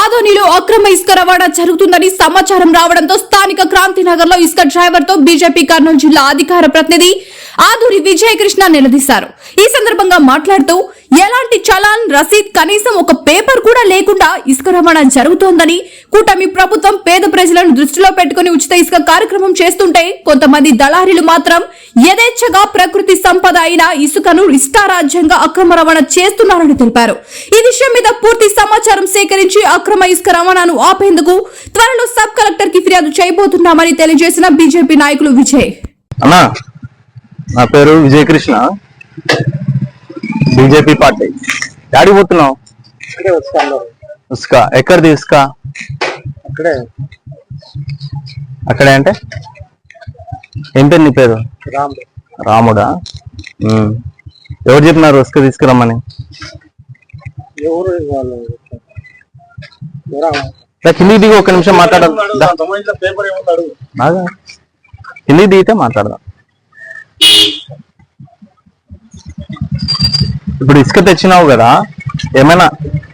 ఆదోనిలో అక్రమ ఇసుక రవాణా జరుగుతుందని సమాచారం రావడంతో స్థానిక క్రాంతినగర్లో ఇసుక డ్రైవర్తో బీజేపీ కర్నూలు జిల్లా అధికార ప్రతినిధి ఆదూరి విజయకృష్ణ నిలదీశారు. ఈ సందర్భంగా మాట్లాడుతూ ఎలాంటి చలాన్ రసీద్ కనీసం ఒక పేపర్ కూడా లేకుండా ఇసుక రవాణా జరుగుతోందని కూటమి ప్రభుత్వం పేద ప్రజలను దృష్టిలో పెట్టుకుని ఉచిత ఇసుక కార్యక్రమం చేస్తుంటే కొంతమంది దళారీలు మాత్రం యథేచ్ఛగా ప్రకృతి సంపద అయిన ఇసుకను ఇష్టారాజ్యంగా అక్రమ రవాణా చేస్తున్నారని తెలిపారు. ఈ విషయం మీద పూర్తి సమాచారం సేకరించి అక్రమ ఇసుక రవాణాను ఆపేందుకు త్వరలో సబ్ కలెక్టర్కి ఫిర్యాదు చేయబోతున్నామని తెలియజేసిన బీజేపీ నాయకులు విజయ్. అన్నా నా పేరు విజయకృష్ణ. BJP party. యాడికి పోతున్నావు? ఉస్కా ఎక్కడిది ఉస్కా అక్కడే. అక్కడే అంటే? ఏం పేరు నీ పేరు? రామ్. రాముడా. ఎవరు చెప్పినారు ఉస్క తీసుకురమ్మని? ఎవరు వాళ్ళు? ఎవరా? దా, కిందికి దిగి ఒక నిమిషం మాట్లాడాలి దా, పేపర్ ఏమన్నాడు? బాగా కిందికి దిగితే మాట్లాడదాం. ఇప్పుడు ఇసుక తెచ్చినావు కదా ఏమైనా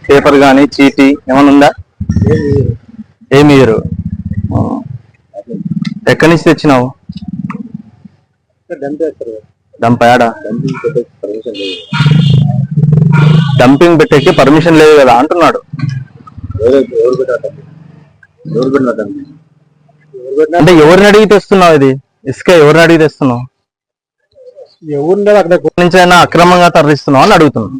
పేపర్ కానీ చీటీ ఏమైనా ఉందా? ఏమి ఇయరు ఎక్కడి నుంచి తెచ్చినావు? డంప్ యాడా పర్మిషన్ డంపింగ్ పెట్టేకి పర్మిషన్ లేదు కదా అంటున్నాడు. అంటే ఎవరిని అడిగి తెస్తున్నావు ఇది? ఇసుక ఎవరిని అడిగి తెస్తున్నావు? ఎవరు అక్కడ నుంచి అయినా అక్రమంగా తరలిస్తున్నావు అని అడుగుతున్నాను.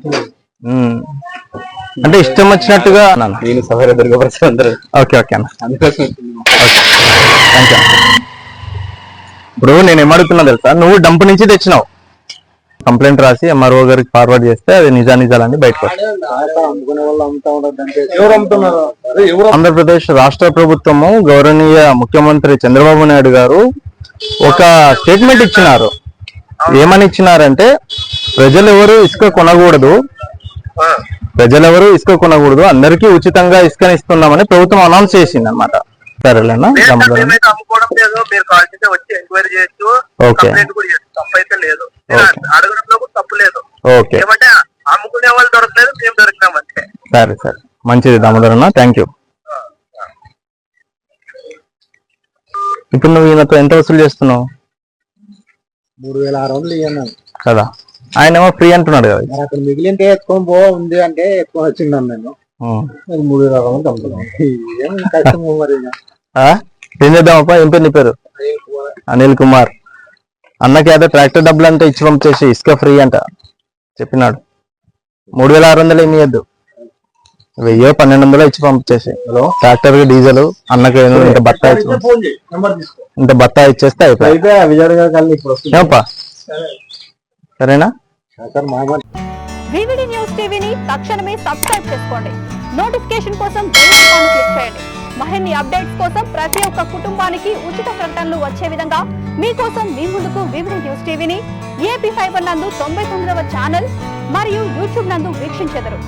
అంటే ఇష్టం వచ్చినట్టుగా నేను సహాయ దుర్గపరిచి ఓకే ఓకే అన్న. ఇప్పుడు నేను ఏమడుగుతున్నా తెలుసా? నువ్వు డంప్ నుంచి తెచ్చినావు. కంప్లైంట్ రాసి ఎంఆర్ఓ గారికి ఫార్వర్డ్ చేస్తే అది నిజా నిజాలన్నీ బయటకు ఆంధ్రప్రదేశ్ రాష్ట్ర ప్రభుత్వము గౌరవనీయ ముఖ్యమంత్రి చంద్రబాబు నాయుడు గారు ఒక స్టేట్మెంట్ ఇచ్చినారు. ఏమని ఇచ్చినారంటే ప్రజలెవరు ఇసుక కొనకూడదు. ప్రజలెవరు ఇసుక కొనకూడదు. అందరికీ ఉచితంగా ఇసుకని ఇస్తున్నామని ప్రభుత్వం అనౌన్స్ చేసింది అనమాట సరేలేనా ఓకే. అమ్ముకునే వాళ్ళు దొరకలేదు మేము దొరికినాం అంతే. సరే సరే. మంచిది దామోదర్ అన్న థ్యాంక్ యూ ఇప్పుడు నువ్వు ఈయనతో ఎంత వసూలు చేస్తున్నావు? మూడు వేల ఆరు వందలు ఇవ్వను కదా? ఆయన ఏమో ఫ్రీ అంటున్నాడు కదా. మరి అక్కడ మిగిలింటే ఎత్తుకొని పో ఉంది అంటే ఎత్తుకొని వచ్చిండాను నేను. ఉం. మూడు వేల ఆరు వందలు అమ్ముతున్నాను ఏం కష్టము మరి ఇక. ఆ? ఏం చేద్దామప్పా? ఏం పేరు నీ పేరు? అనిల్ కుమార్. అన్నకి అదే ట్రాక్టర్ డబ్బులు అంతా ఇచ్చి పంపించేసి ఇసుక ఫ్రీ అంట. చెప్పినాడు. మూడు వేల ఆరు వందలు ఏమి ఇవ్వద్దు వెయ్యో పన్నెండు వందలు ఇచ్చి పంపించేసి. ట్రాక్టర్కి డీజిల్ అన్నకి ఇంత బత్తా ఇచ్చి పంపి- ఫోన్ చేయి. నెంబర్ తీసుకో. ఇంత బత్తా ఇచ్చేస్తే అయిపోయి అయితే విజయ్ గారు కలిసి ఇప్పుడు వస్తుంది. ఏమప్పా? సరేనా? వివిడి న్యూస్ టీవీని తక్షణమే సబ్స్క్రైబ్ చేసుకోండి. నోటిఫికేషన్ కోసం బెల్ ఐకాన్ క్లిక్ చేయండి. మరిన్ని అప్డేట్స్ కోసం ప్రతి ఒక్క కుటుంబానికి ఉచిత ప్రకటనలు వచ్చే విధంగా మీకోసం మీ ముందుకు వివిడి న్యూస్ టీవీని ఏపీ ఫైబర్ నందు తొంభై తొమ్మిదవ ఛానల్ మరియు యూట్యూబ్ నందు వీక్షించెదరు.